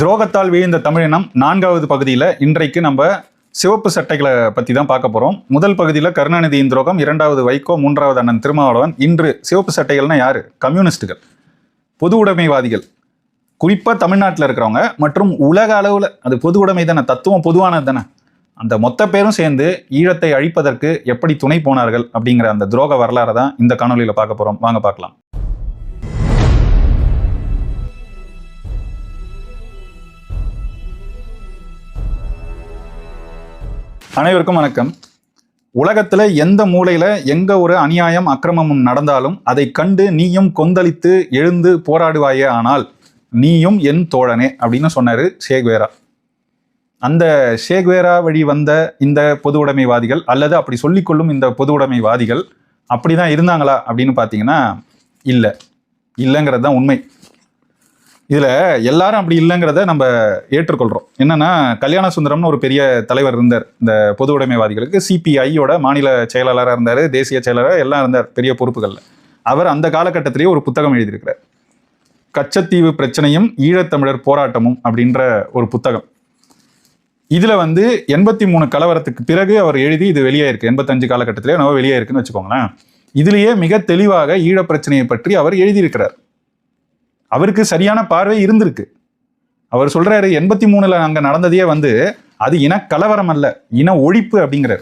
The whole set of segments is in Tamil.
துரோகத்தால் வீழ்ந்த தமிழினம் நான்காவது பகுதியில் இன்றைக்கு நம்ம சிவப்பு சட்டைகளை பற்றி தான் பார்க்க போகிறோம் முதல் பகுதியில் கருணாநிதியின் துரோகம் இரண்டாவது வைகோ மூன்றாவது அண்ணன் திருமாவளவன். இன்று சிவப்பு சட்டைகள்னா யார்? கம்யூனிஸ்டுகள். பொது உடைமைவாதிகள். குறிப்பாக தமிழ்நாட்டில் இருக்கிறவங்க மற்றும் உலக அளவில் அது பொது உடைமை தானே தத்துவம் பொதுவானது தானே. அந்த மொத்த பேரும் சேர்ந்து ஈழத்தை அழிப்பதற்கு எப்படி துணை போனார்கள் அப்படிங்கிற அந்த துரோக வரலாறை தான் இந்த காணொலியில் பார்க்க போகிறோம் வாங்க பார்க்கலாம். அனைவருக்கும் வணக்கம். உலகத்தில் எந்த மூலையில் எங்க ஒரு அநியாயம் அக்கிரமமும் நடந்தாலும் அதை கண்டு நீயும் கொந்தளித்து எழுந்து போராடுவாயே ஆனால் நீயும் என் தோழனே அப்படின்னு சொன்னார் ஷேக்வேரா அந்த ஷேக்வேரா வழி வந்த இந்த பொது உடைமைவாதிகள் அல்லது அப்படி சொல்லிக்கொள்ளும் இந்த பொது உடைமைவாதிகள் அப்படிதான் இருந்தாங்களா அப்படின்னு பார்த்தீங்கன்னா இல்லை. இல்லைங்கிறது தான் உண்மை. இதில் எல்லாரும் அப்படி இல்லைங்கிறத நம்ம ஏற்றுக்கொள்கிறோம் என்னன்னா கல்யாண சுந்தரம்னு ஒரு பெரிய தலைவர் இருந்தார். இந்த பொது உடைமைவாதிகளுக்கு சிபிஐயோட மாநில செயலாளராக இருந்தார் தேசிய செயலாளராக எல்லாம் இருந்தார் பெரிய பொறுப்புகளில். அவர் அந்த காலகட்டத்திலேயே ஒரு புத்தகம் எழுதியிருக்கிறார். கச்சத்தீவு பிரச்சனையும் ஈழத்தமிழர் போராட்டமும் அப்படின்ற ஒரு புத்தகம். இதில் வந்து எண்பத்தி மூணு கலவரத்துக்கு பிறகு அவர் எழுதி இது வெளியே இருக்குது எண்பத்தஞ்சு காலகட்டத்திலே நம்ம வெளியே இருக்குன்னு வச்சுக்கோங்களேன். இதுலேயே மிக தெளிவாக ஈழப்பிரச்சனையை பற்றி அவர் எழுதியிருக்கிறார். அவருக்கு சரியான பார்வை இருந்திருக்கு. அவர் சொல்றாரு எண்பத்தி மூணுல அங்க நடந்ததே வந்து அது இன கலவரம் அல்ல இன ஒழிப்பு அப்படிங்கிறார்.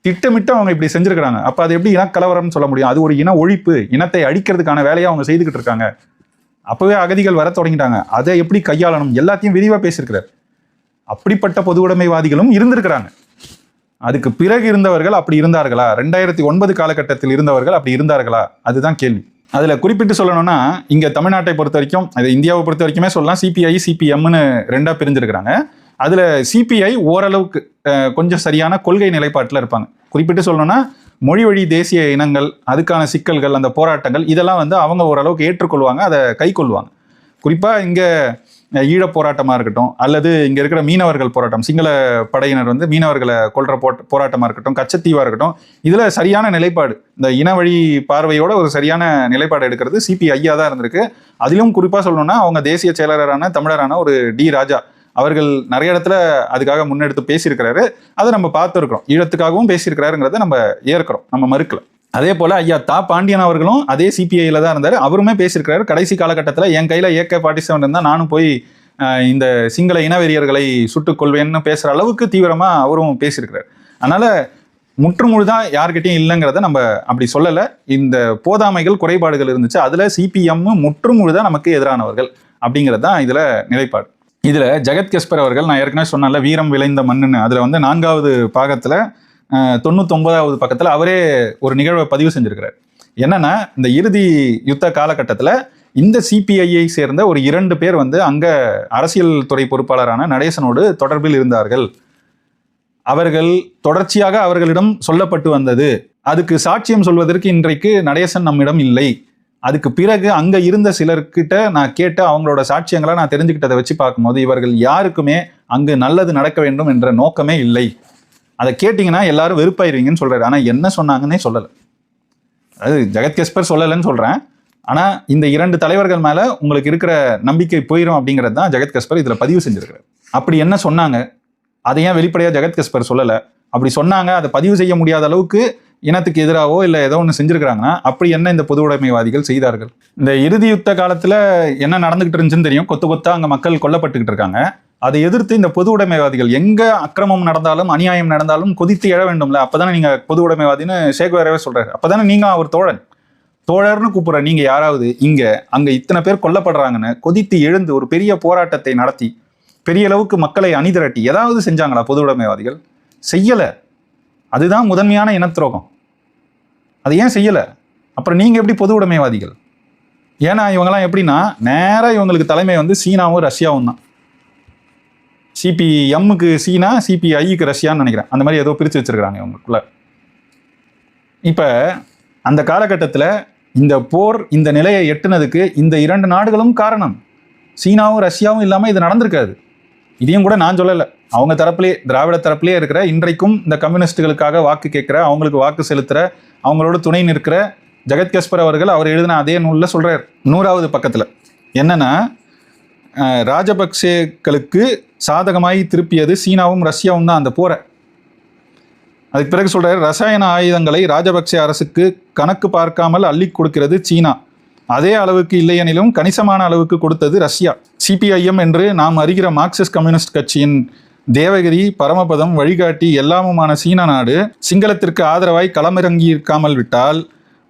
திட்டமிட்டு அவங்க இப்படி செஞ்சிருக்கிறாங்க. அப்ப அது எப்படி இன கலவரம்னு சொல்ல முடியும்? அது ஒரு இன ஒழிப்பு இனத்தை அழிக்கிறதுக்கான வேலையை அவங்க செய்துக்கிட்டு இருக்காங்க. அப்பவே அகதிகள் வர தொடங்கிட்டாங்க. அதை எப்படி கையாளணும்? எல்லாத்தையும் விரிவா பேசியிருக்கிறார். அப்படிப்பட்ட பொது உடைமைவாதிகளும் இருந்திருக்கிறாங்க. அதுக்கு பிறகு இருந்தவர்கள் அப்படி இருந்தார்களா? ரெண்டாயிரத்தி ஒன்பது காலகட்டத்தில் இருந்தவர்கள் அப்படி இருந்தார்களா? அதுதான் கேள்வி. அதில் குறிப்பிட்டு சொல்லணும்னா இங்கே தமிழ்நாட்டை பொறுத்த வரைக்கும் அது இந்தியாவை பொறுத்த வரைக்குமே சொல்லலாம் சிபிஐ சிபிஎம்னு ரெண்டாக பிரிஞ்சிருக்கிறாங்க. அதில் சிபிஐ ஓரளவுக்கு கொஞ்சம் சரியான கொள்கை நிலைப்பாட்டில் இருப்பாங்க. குறிப்பிட்டு சொல்லணும்னா மொழி வழி தேசிய இனங்கள் அதுக்கான சிக்கல்கள் அந்த போராட்டங்கள் இதெல்லாம் வந்து அவங்க ஓரளவுக்கு ஏற்றுக்கொள்வாங்க அதை கை கொள்வாங்க குறிப்பாக இங்கே ஈழ ஈழப் இருக்கட்டும் அல்லது இங்கே இருக்கிற மீனவர்கள் போராட்டம் சிங்கள படையினர் வந்து மீனவர்களை கொள்ற போட் போராட்டமாக இருக்கட்டும் கச்சத்தீவாக இருக்கட்டும் இதில் சரியான நிலைப்பாடு. இந்த இனவழி பார்வையோட ஒரு சரியான நிலைப்பாடு எடுக்கிறது சிபி ஐயா தான் இருந்திருக்கு. அதிலும் குறிப்பாக சொல்லணும்னா அவங்க தேசிய செயலாளரான தமிழரான ஒரு டி ராஜா அவர்கள் நிறைய இடத்துல அதுக்காக முன்னெடுத்து பேசியிருக்கிறாரு. அதை நம்ம பார்த்துருக்குறோம். ஈழத்துக்காகவும் பேசியிருக்கிறாருங்கிறத நம்ம ஏற்கிறோம். நம்ம மறுக்கலை. அதே போல ஐயா தா பாண்டியன் அவர்களும் அதே சிபிஐயில் தான் இருந்தார். அவருமே பேசியிருக்கிறாரு. கடைசி காலகட்டத்தில் என் கையில் ஏகே ஃபார்ட்டி செவன் இருந்தால் நானும் போய் இந்த சிங்கள இனவெறியர்களை சுட்டுக்கொள்வேன்னு பேசுகிற அளவுக்கு தீவிரமாக அவரும் பேசியிருக்கிறார். அதனால் முற்றுமுழுதாக யார்கிட்டையும் இல்லைங்கிறத நம்ம அப்படி சொல்லலை. இந்த போதாமைகள் குறைபாடுகள் இருந்துச்சு. அதில் சிபிஎம் முற்றுமுழுதாக நமக்கு எதிரானவர்கள் அப்படிங்கிறது தான் இதில் நிலைப்பாடு. இதில் ஜெகத் கெஸ்பர் அவர்கள் நான் ஏற்கனவே சொன்னல வீரம் விளைந்த மண்ணுன்னு. அதில் வந்து நான்காவது பாகத்தில் தொண்ணூத்தொன்பதாவது பக்கத்தில் அவரே ஒரு நிகழ்வை பதிவு செஞ்சிருக்கிறார். என்னன்னா இந்த இறுதி யுத்த காலகட்டத்தில் இந்த சிபிஐயை சேர்ந்த ஒரு இரண்டு பேர் வந்து அங்க அரசியல் துறை பொறுப்பாளரான நடேசனோடு தொடர்பில் இருந்தார்கள். அவர்கள் தொடர்ச்சியாக அவர்களிடம் சொல்லப்பட்டு வந்தது. அதுக்கு சாட்சியம் சொல்வதற்கு இன்றைக்கு நடேசன் நம்மிடம் இல்லை. அதுக்கு பிறகு அங்க இருந்த சிலர்கிட்ட நான் கேட்டு அவங்களோட சாட்சியங்களை நான் தெரிஞ்சுக்கிட்டதை வச்சு பார்க்கும்போது இவர்கள் யாருக்குமே அங்கு நல்லது நடக்க வேண்டும் என்ற நோக்கமே இல்லை. அதை கேட்டிங்கன்னா எல்லாரும் வெறுப்பாயிருவீங்கன்னு சொல்கிறாரு ஆனால் என்ன சொன்னாங்கன்னே சொல்லலை. அதாவது ஜெகத் கெஸ்பர் சொல்லலைன்னு சொல்கிறேன் ஆனால் இந்த இரண்டு தலைவர்கள் மேலே உங்களுக்கு இருக்கிற நம்பிக்கை போயிடும் அப்படிங்கிறது தான் ஜெகத் கஸ்பர் இதில் பதிவு செஞ்சுருக்கிறார். அப்படி என்ன சொன்னாங்க? அதை ஏன் வெளிப்படையாக ஜெகத் கஸ்பர் சொல்லலை? அப்படி சொன்னாங்க அதை பதிவு செய்ய முடியாத அளவுக்கு இனத்துக்கு எதிராகவோ இல்லை ஏதோ ஒன்று செஞ்சுருக்கிறாங்கன்னா அப்படி என்ன இந்த பொது உடைமைவாதிகள் செய்தார்கள்? இந்த இறுதி யுத்த காலத்தில் என்ன நடந்துகிட்டு இருந்துச்சுன்னு தெரியும். கொத்து கொத்தா அங்கே மக்கள் கொல்லப்பட்டுக்கிட்டு இருக்காங்க. அதை எதிர்த்து இந்த பொது உடைமைவாதிகள் எங்க அக்கிரமம் நடந்தாலும் அநியாயம் நடந்தாலும் கொதித்து எழ வேண்டும்ல? அப்பதானே நீங்க பொது உடைமைவாதின்னு சேகுவேரவே சொல்றாரு. அப்பதானே நீங்க அவர் தோழன். தோழர்னு கூப்பிடுற நீங்க யாராவது இங்க அங்க இத்தனை பேர் கொல்லப்படுறாங்கன்னு கொதித்து எழுந்து ஒரு பெரிய போராட்டத்தை நடத்தி பெரிய அளவுக்கு மக்களை அணிதிரட்டி ஏதாவது செஞ்சாங்களா பொது உடைமைவாதிகள்? செய்யல. அதுதான் முதன்மையான இனத்துரோகம். அது ஏன் செய்யல? அப்புறம் நீங்க எப்படி பொது உடைமைவாதிகள்? ஏன்னா இவங்கெல்லாம் எப்படின்னா நேராக இவங்களுக்கு தலைமை வந்து சீனாவும் ரஷ்யாவும் தான் சிபிஎம்முக்கு சீனா சிபிஐக்கு ரஷ்யான்னு நினைக்கிறேன். அந்த மாதிரி ஏதோ பிரித்து வச்சுருக்கிறாங்க இவங்களுக்குள்ள. இப்போ அந்த காலகட்டத்தில் இந்த போர் இந்த நிலையை எட்டுனதுக்கு இந்த இரண்டு நாடுகளும் காரணம். சீனாவும் ரஷ்யாவும் இல்லாமல் இது நடந்திருக்காது. இதையும் கூட நான் சொல்லலை. அவங்க தரப்புலேயே திராவிட தரப்புலேயே இருக்கிற இன்றைக்கும் இந்த கம்யூனிஸ்டுகளுக்காக வாக்கு கேட்குற அவங்களுக்கு வாக்கு செலுத்துகிற அவங்களோட துணை நிற்கிற ஜெகத் கஸ்பர் அவர்கள் அவர் எழுதின அதே நூலில் சொல்கிறார் நூறாவது பக்கத்தில். என்னென்னா ராஜபக்சேக்களுக்கு சாதகமாய் திருப்பியது சீனாவும் ரஷ்யாவும் தான் அந்த போரை. அதுக்கு பிறகு சொல்கிறார் ரசாயன ஆயுதங்களை ராஜபக்சே அரசுக்கு கணக்கு பார்க்காமல் அள்ளி கொடுக்கிறது சீனா. அதே அளவுக்கு இல்லையெனிலும் கணிசமான அளவுக்கு கொடுத்தது ரஷ்யா. சிபிஐஎம் என்று நாம் அறிகிற மார்க்சிஸ்ட் கம்யூனிஸ்ட் கட்சியின் தேவகிரி பரமபதம் வழிகாட்டி எல்லாமுமான சீன நாடு சிங்களத்திற்கு ஆதரவாய் களமிறங்கி இருக்காமல் விட்டால்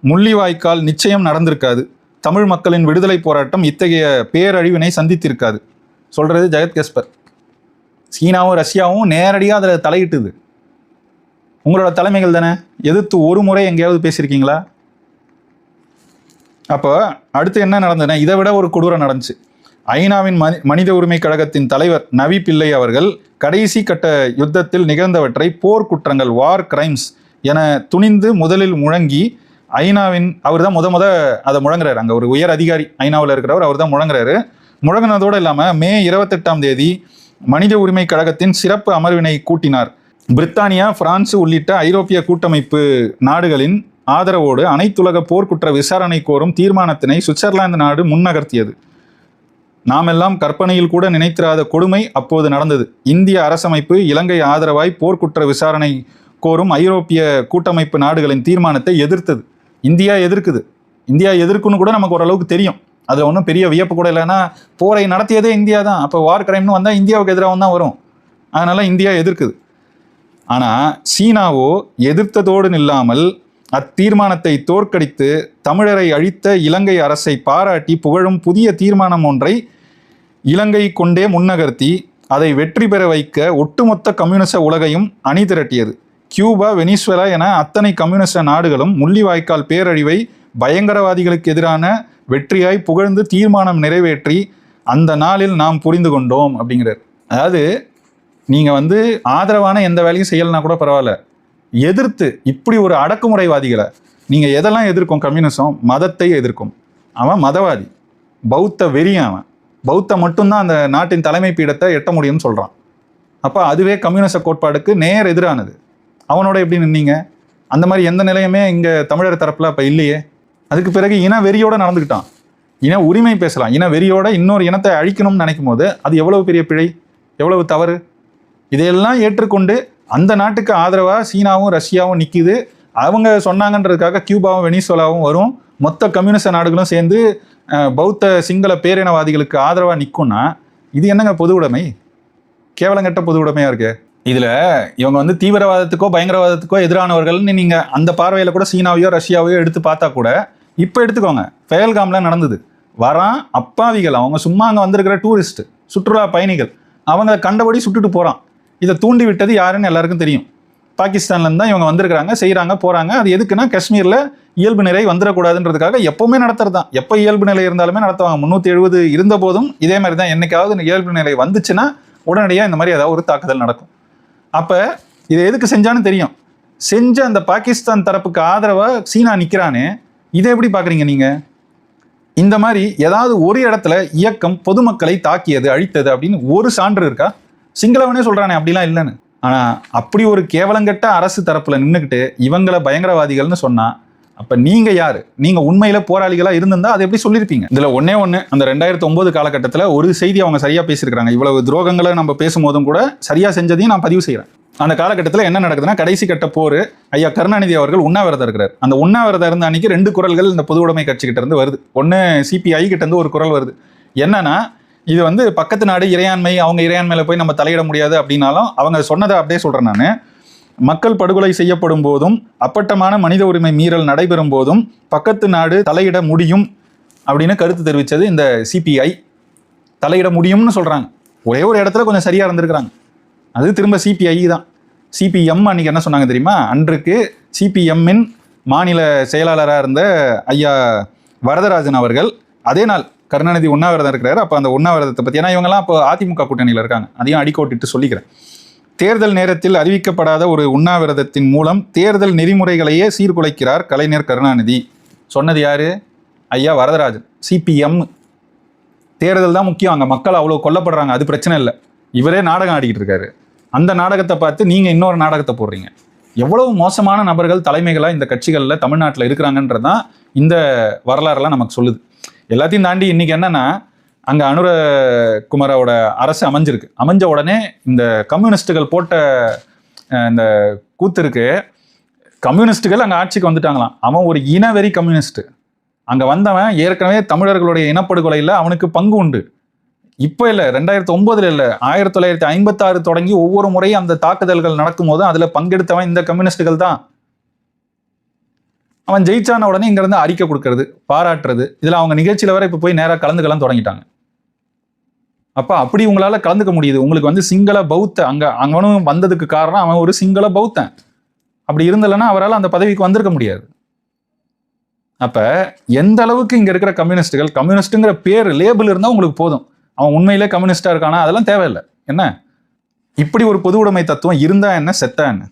முள்ளிவாய்க்கால் நிச்சயம் நடந்திருக்காது. தமிழ் மக்களின் விடுதலை போராட்டம் இத்தகைய பேரழிவினை சந்தித்திருக்காது. சொல்கிறது ஜெகத் கஸ்பர். சீனாவும் ரஷ்யாவும் நேரடியாக அதில் தலையிட்டுது. உங்களோட தலைமைகள் தானே? எதிர்த்து ஒரு முறை எங்கேயாவது பேசியிருக்கீங்களா? அப்போ அடுத்து என்ன நடந்ததுன்னா இதை விட ஒரு கொடூரம் நடந்துச்சு. ஐநாவின் மனி மனித உரிமை கழகத்தின் தலைவர் நவி பிள்ளை அவர்கள் கடைசி கட்ட யுத்தத்தில் நிகழ்ந்தவற்றை போர் குற்றங்கள் வார் கிரைம்ஸ் என துணிந்து முதலில் முழங்கி ஐநாவின் அவர் தான் முத முத அதை முழங்குறாரு. அங்கே ஒரு உயர் அதிகாரி ஐநாவில் இருக்கிறவர் அவர் தான் முழங்குறாரு. முழங்கினதோடு இல்லாமல் மே இருபத்தெட்டாம் தேதி மனித உரிமை கழகத்தின் சிறப்பு அமர்வினை கூட்டினார். பிரித்தானியா பிரான்ஸ் உள்ளிட்ட ஐரோப்பிய கூட்டமைப்பு நாடுகளின் ஆதரவோடு அனைத்துலக போர்க்குற்ற விசாரணை கோரும் தீர்மானத்தினை சுவிட்சர்லாந்து நாடு முன்னகர்த்தியது. நாமெல்லாம் கற்பனையில் கூட நினைத்திராத கொடுமை அப்போது நடந்தது. இந்திய அரசமைப்பு இலங்கை ஆதரவாய் போர்க்குற்ற விசாரணை கோரும் ஐரோப்பிய கூட்டமைப்பு நாடுகளின் தீர்மானத்தை எதிர்த்தது. இந்தியா எதிர்க்குது. இந்தியா எதிர்க்குன்னு கூட நமக்கு ஓரளவுக்கு தெரியும். அது ஒன்றும் பெரிய வியப்பு கூட இல்லைன்னா போரை நடத்தியதே இந்தியா தான். அப்போ வார் கிரைம்னு வந்தால் இந்தியாவுக்கு எதிராக தான் வரும். அதனால் இந்தியா எதிர்க்குது. ஆனால் சீனாவோ எதிர்த்ததோடு நில்லாமல் அத்தீர்மானத்தை தோற்கடித்து தமிழரை அழித்த இலங்கை அரசை பாராட்டி புகழும் புதிய தீர்மானம் ஒன்றை இலங்கை கொண்டே முன்னகர்த்தி அதை வெற்றி பெற வைக்க ஒட்டுமொத்த கம்யூனிச உலகையும் அணி திரட்டியது கியூபா வெனிசுவலா என அத்தனை கம்யூனிச நாடுகளும் முள்ளிவாய்க்கால் பேரழிவை பயங்கரவாதிகளுக்கு எதிரான வெற்றியாய் புகழ்ந்து தீர்மானம் நிறைவேற்றி அந்த நாளில் நாம் புரிந்து கொண்டோம் அப்படிங்கிறார். அதாவது நீங்கள் வந்து ஆதரவான எந்த வேலையும் செய்யலைனா கூட பரவாயில்ல. எதிர்த்து இப்படி ஒரு அடக்குமுறைவாதிகளை நீங்கள் எதெல்லாம் எதிர்க்கும்? கம்யூனிசம் மதத்தை எதிர்க்கும். அவன் மதவாதி. பௌத்த வெறியன் அவன். பௌத்த மட்டும்தான் அந்த நாட்டின் தலைமை பீடத்தை எட்ட முடியும்னு சொல்கிறான் அப்போ அதுவே கம்யூனிச கோட்பாடுக்கு நேர் எதிரானது. அவனோட எப்படி நின்னீங்க? அந்த மாதிரி எந்த நிலையுமே இங்கே தமிழர் தரப்பில் அப்போ இல்லையே. அதுக்கு பிறகு இன வெறியோட நடந்துக்கிட்டான். இன உரிமை பேசலாம். இன வெறியோட இன்னொரு இனத்தை அழிக்கணும்னு நினைக்கும் போது அது எவ்வளவு பெரிய பிழை? எவ்வளவு தவறு? இதையெல்லாம் ஏற்றுக்கொண்டு அந்த நாட்டுக்கு ஆதரவாக சீனாவும் ரஷ்யாவும் நிற்கிது அவங்க சொன்னாங்கன்றதுக்காக கியூபாவும் வெனிசோலாவும் வரும். மொத்த கம்யூனிஸ்ட் நாடுகளும் சேர்ந்து பௌத்த சிங்கள பேரினவாதிகளுக்கு ஆதரவாக நிற்கும்னா இது என்னங்க பொது உடைமை? கேவலங்கட்ட பொது உடைமையாக இருக்குது இதில் இவங்க வந்து தீவிரவாதத்துக்கோ பயங்கரவாதத்துக்கோ எதிரானவர்கள்னு நீங்கள் அந்த பார்வையில் கூட சீனாவையோ ரஷ்யாவையோ எடுத்து பார்த்தா கூட இப்போ எடுத்துக்கோங்க. ஃபயல்காமில் நடந்தது. வரான் அப்பாவிகள். அவங்க சும்மா அங்கே வந்திருக்கிற டூரிஸ்ட் சுற்றுலா பயணிகள். அவங்க கண்டபடி சுட்டுட்டு போகிறான் இதை தூண்டி விட்டது யாருன்னு எல்லாருக்கும் தெரியும். பாகிஸ்தான்லேருந்து தான் இவங்க வந்திருக்கிறாங்க செய்கிறாங்க போகிறாங்க அது எதுக்குன்னா காஷ்மீரில் இயல்பு நிலை வந்துடக்கூடாதுன்றதுக்காக எப்போவுமே நடத்துறது தான். எப்போ இயல்பு நிலை இருந்தாலுமே நடத்துவாங்க. முந்நூற்றி எழுபது இருந்த போதும் இதே மாதிரி தான் என்னைக்காவது இயல்பு நிலை வந்துச்சுன்னா உடனடியாக இந்த மாதிரி ஏதாவது ஒரு தாக்குதல் நடக்கும். அப்போ இதை எதுக்கு செஞ்சான்னு தெரியும். செஞ்ச அந்த பாகிஸ்தான் தரப்புக்கு ஆதரவாக சீனா நிற்கிறானே இதை எப்படி பார்க்குறீங்க நீங்கள் இந்த மாதிரி ஏதாவது ஒரு இடத்துல இயக்கம் பொதுமக்களை தாக்கியது அழித்தது அப்படின்னு ஒரு சான்று இருக்கா? சிங்களவனே சொல்கிறானே அப்படிலாம் இல்லைன்னு. ஆனால் அப்படி ஒரு கேவலங்கட்ட அரசு தரப்பில் நின்றுக்கிட்டு இவங்களை பயங்கரவாதிகள்னு சொன்னால் அப்ப நீங்க யாரு? நீங்க உண்மையில போராளிகளா இருந்திருந்தா அதை எப்படி சொல்லியிருப்பீங்க இதுல ஒன்னே ஒண்ணு அந்த ரெண்டாயிரத்தி ஒன்பது காலகட்டத்தில் ஒரு செய்தி அவங்க சரியா பேசியிருக்காங்க இவ்வளவு துரோகங்களை நம்ம பேசும்போதும் கூட சரியா செஞ்சதையும் நான் பதிவு செய்யறேன் அந்த காலகட்டத்தில் என்ன நடக்குதுன்னா கடைசி கட்ட போர் ஐயா கருணாநிதி அவர்கள் உண்ணாவிரதம் இருக்கிறார். அந்த உண்ணாவிரதம் இருந்த அன்னைக்கு ரெண்டு குரல்கள் இந்த பொது உடைமை கட்சிக்கிட்ட இருந்து வருது. ஒன்று சிபிஐ கிட்ட இருந்து ஒரு குரல் வருது. என்னன்னா இது வந்து பக்கத்து நாடு இறையாண்மை அவங்க இறையாண்மையில போய் நம்ம தலையிட முடியாது அப்படின்னாலும் அவங்க சொன்னதை அப்படியே சொல்றேன் நான். மக்கள் படுகொலை செய்யப்படும் போதும் அப்பட்டமான மனித உரிமை மீறல் நடைபெறும் போதும் பக்கத்து நாடு தலையிட முடியும் அப்படின்னு கருத்து தெரிவித்தது இந்த சிபிஐ தலையிட முடியும்னு சொல்கிறாங்க ஒரே ஒரு இடத்துல கொஞ்சம் சரியாக இருந்திருக்கிறாங்க. அது திரும்ப சிபிஐ தான். சிபிஎம் அன்னைக்கு என்ன சொன்னாங்க தெரியுமா? அன்றைக்கு சிபிஎம்மின் மாநில செயலாளராக இருந்த ஐயா வரதராஜன் அவர்கள் அதே நாள் கருணாநிதி உண்ணாவிரதம் இருக்கிறாரு. அப்போ அந்த உண்ணாவிரதத்தை பற்றி ஏன்னா இவங்கெல்லாம் இப்போ அதிமுக கூட்டணியில் இருக்காங்க. அதையும் அடிக்கோட்டிட்டு சொல்லிக்கிறேன். தேர்தல் நேரத்தில் அறிவிக்கப்படாத ஒரு உண்ணாவிரதத்தின் மூலம் தேர்தல் நெறிமுறைகளையே சீர்குலைக்கிறார் கலைஞர் கருணாநிதி. சொன்னது யாரு? ஐயா வரதராஜன். சிபிஎம் தேர்தல் தான் முக்கியம். அங்கே மக்கள் அவ்வளோ கொல்லப்படுறாங்க. அது பிரச்சனை இல்லை. இவரே நாடகம் ஆடிக்கிட்டு இருக்காரு. அந்த நாடகத்தை பார்த்து நீங்கள் இன்னொரு நாடகத்தை போடுறீங்க. எவ்வளவு மோசமான நபர்கள் தலைமைகளாக இந்த கட்சிகளில் தமிழ்நாட்டில் இருக்கிறாங்கன்றது தான் இந்த வரலாறுலாம் நமக்கு சொல்லுது. எல்லாத்தையும் தாண்டி இன்றைக்கி என்னன்னா அங்கே அனுர குமாரோட அரசு அமைஞ்சிருக்கு. அமைஞ்ச உடனே இந்த கம்யூனிஸ்டுகள் போட்ட இந்த கூத்து இருக்கு கம்யூனிஸ்டுகள் அங்கே ஆட்சிக்கு வந்துட்டாங்களாம். அவன் ஒரு இனவெறி கம்யூனிஸ்ட் அங்கே வந்தவன் ஏற்கனவே தமிழர்களுடைய இனப்படுகொலையில் அவனுக்கு பங்கு உண்டு. இப்போ இல்லை ரெண்டாயிரத்தி ஒன்பதுல இல்லை ஆயிரத்தி தொள்ளாயிரத்தி ஐம்பத்தாறு தொடங்கி ஒவ்வொரு முறையும் அந்த தாக்குதல்கள் நடக்கும்போது அதில் பங்கெடுத்தவன் இந்த கம்யூனிஸ்டுகள் தான். அவன் ஜெயிச்சான உடனே இங்கேருந்து அறிக்கை கொடுக்கறது பாராட்டுறது. இதில் அவங்க நிகழ்ச்சியில் வர இப்போ போய் நேராக கலந்துக்கலாம் தொடங்கிட்டாங்க. அப்போ அப்படி உங்களால் கலந்துக்க முடியுது. உங்களுக்கு வந்து சிங்கள பௌத்த அங்கே அங்கனும் வந்ததுக்கு காரணம் அவன் ஒரு சிங்கள பௌத்தன். அப்படி இருந்தலைன்னா அவரால் அந்த பதவிக்கு வந்திருக்க முடியாது. அப்போ எந்த அளவுக்கு இங்கே இருக்கிற கம்யூனிஸ்டுகள் கம்யூனிஸ்ட்டுங்கிற பேர் லேபிள் இருந்தால் உங்களுக்கு போதும். அவன் உண்மையிலே கம்யூனிஸ்டாக இருக்கானா? அதெல்லாம் தேவையில்லை. என்ன? இப்படி ஒரு பொது உடைமை தத்துவம் இருந்தா என்ன? செத்தா என்ன?